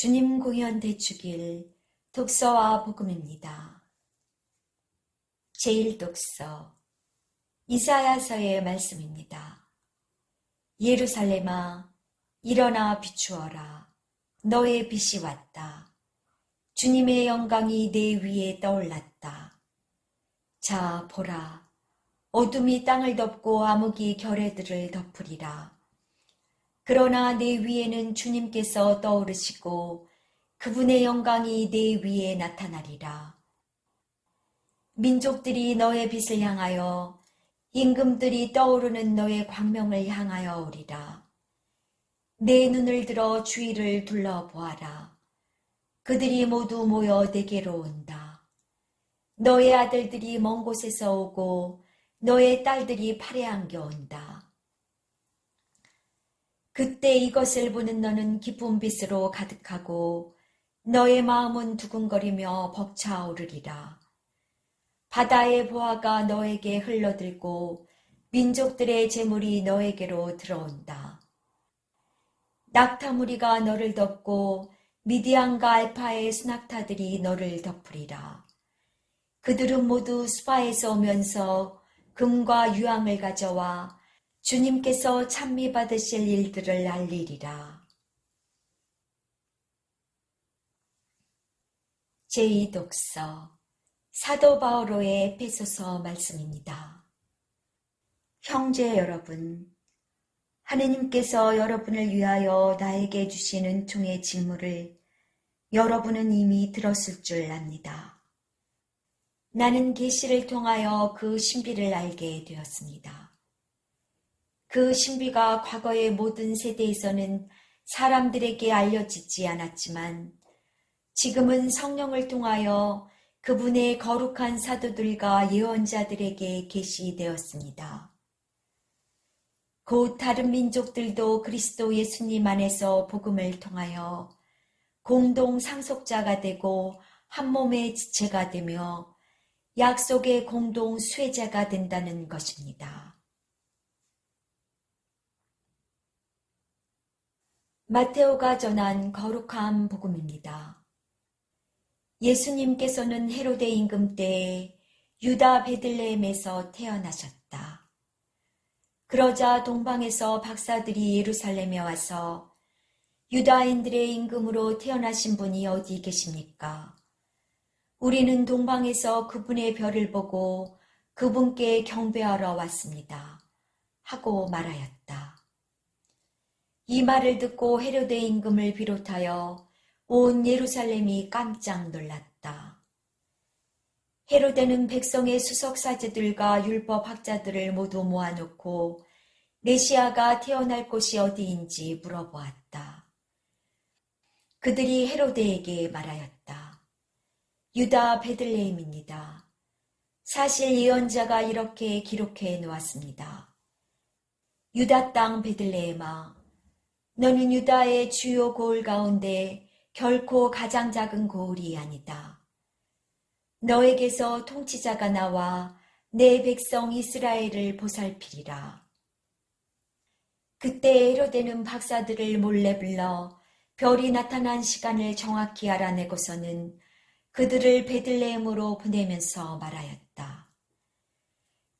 주님 공연 대축일 독서와 복음입니다. 제1독서 이사야서의 말씀입니다. 예루살렘아 일어나 비추어라 너의 빛이 왔다. 주님의 영광이 내 위에 떠올랐다. 자 보라 어둠이 땅을 덮고 암흑이 결의들을 덮으리라. 그러나 내 위에는 주님께서 떠오르시고 그분의 영광이 내 위에 나타나리라. 민족들이 너의 빛을 향하여 임금들이 떠오르는 너의 광명을 향하여 오리라. 내 눈을 들어 주위를 둘러보아라. 그들이 모두 모여 내게로 온다. 너의 아들들이 먼 곳에서 오고 너의 딸들이 팔에 안겨 온다. 그때 이것을 보는 너는 기쁜 빛으로 가득하고 너의 마음은 두근거리며 벅차오르리라. 바다의 보화가 너에게 흘러들고 민족들의 재물이 너에게로 들어온다. 낙타무리가 너를 덮고 미디안과 알파의 수낙타들이 너를 덮으리라. 그들은 모두 수파에서 오면서 금과 유황을 가져와 주님께서 찬미 받으실 일들을 알리리라. 제2독서 사도 바오로의 에페소서 말씀입니다. 형제 여러분, 하느님께서 여러분을 위하여 나에게 주시는 총의 직무를 여러분은 이미 들었을 줄 압니다. 나는 계시를 통하여 그 신비를 알게 되었습니다. 그 신비가 과거의 모든 세대에서는 사람들에게 알려지지 않았지만 지금은 성령을 통하여 그분의 거룩한 사도들과 예언자들에게 계시되었습니다. 곧 다른 민족들도 그리스도 예수님 안에서 복음을 통하여 공동 상속자가 되고 한 몸의 지체가 되며 약속의 공동 수혜자가 된다는 것입니다. 마테오가 전한 거룩한 복음입니다. 예수님께서는 헤로데 임금 때에 유다 베들레헴에서 태어나셨다. 그러자 동방에서 박사들이 예루살렘에 와서 유다인들의 임금으로 태어나신 분이 어디 계십니까? 우리는 동방에서 그분의 별을 보고 그분께 경배하러 왔습니다. 하고 말하였다. 이 말을 듣고 헤로데 임금을 비롯하여 온 예루살렘이 깜짝 놀랐다. 헤로데는 백성의 수석사제들과 율법학자들을 모두 모아놓고 메시아가 태어날 곳이 어디인지 물어보았다. 그들이 헤로데에게 말하였다. 유다 베들레헴입니다. 사실 예언자가 이렇게 기록해 놓았습니다. 유다 땅 베들레헴아, 너는 유다의 주요 고을 가운데 결코 가장 작은 고을이 아니다. 너에게서 통치자가 나와 내 백성 이스라엘을 보살피리라. 그때 헤로데는 박사들을 몰래 불러 별이 나타난 시간을 정확히 알아내고서는 그들을 베들레헴으로 보내면서 말하였다.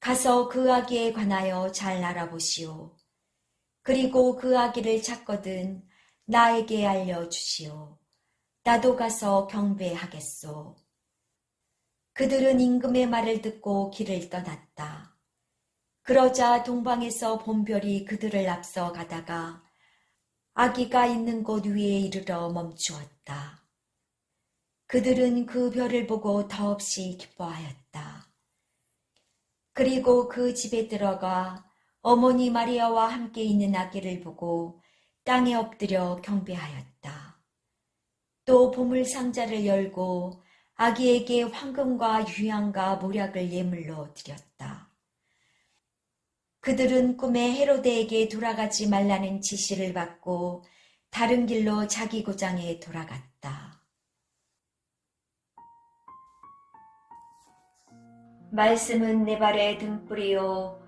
가서 그 아기에 관하여 잘 알아보시오. 그리고 그 아기를 찾거든 나에게 알려주시오. 나도 가서 경배하겠소. 그들은 임금의 말을 듣고 길을 떠났다. 그러자 동방에서 본별이 그들을 앞서 가다가 아기가 있는 곳 위에 이르러 멈추었다. 그들은 그 별을 보고 더없이 기뻐하였다. 그리고 그 집에 들어가 어머니 마리아와 함께 있는 아기를 보고 땅에 엎드려 경배하였다. 또 보물 상자를 열고 아기에게 황금과 유향과 모략을 예물로 드렸다. 그들은 꿈에 헤로데에게 돌아가지 말라는 지시를 받고 다른 길로 자기 고장에 돌아갔다. 말씀은 내 발의 등불이요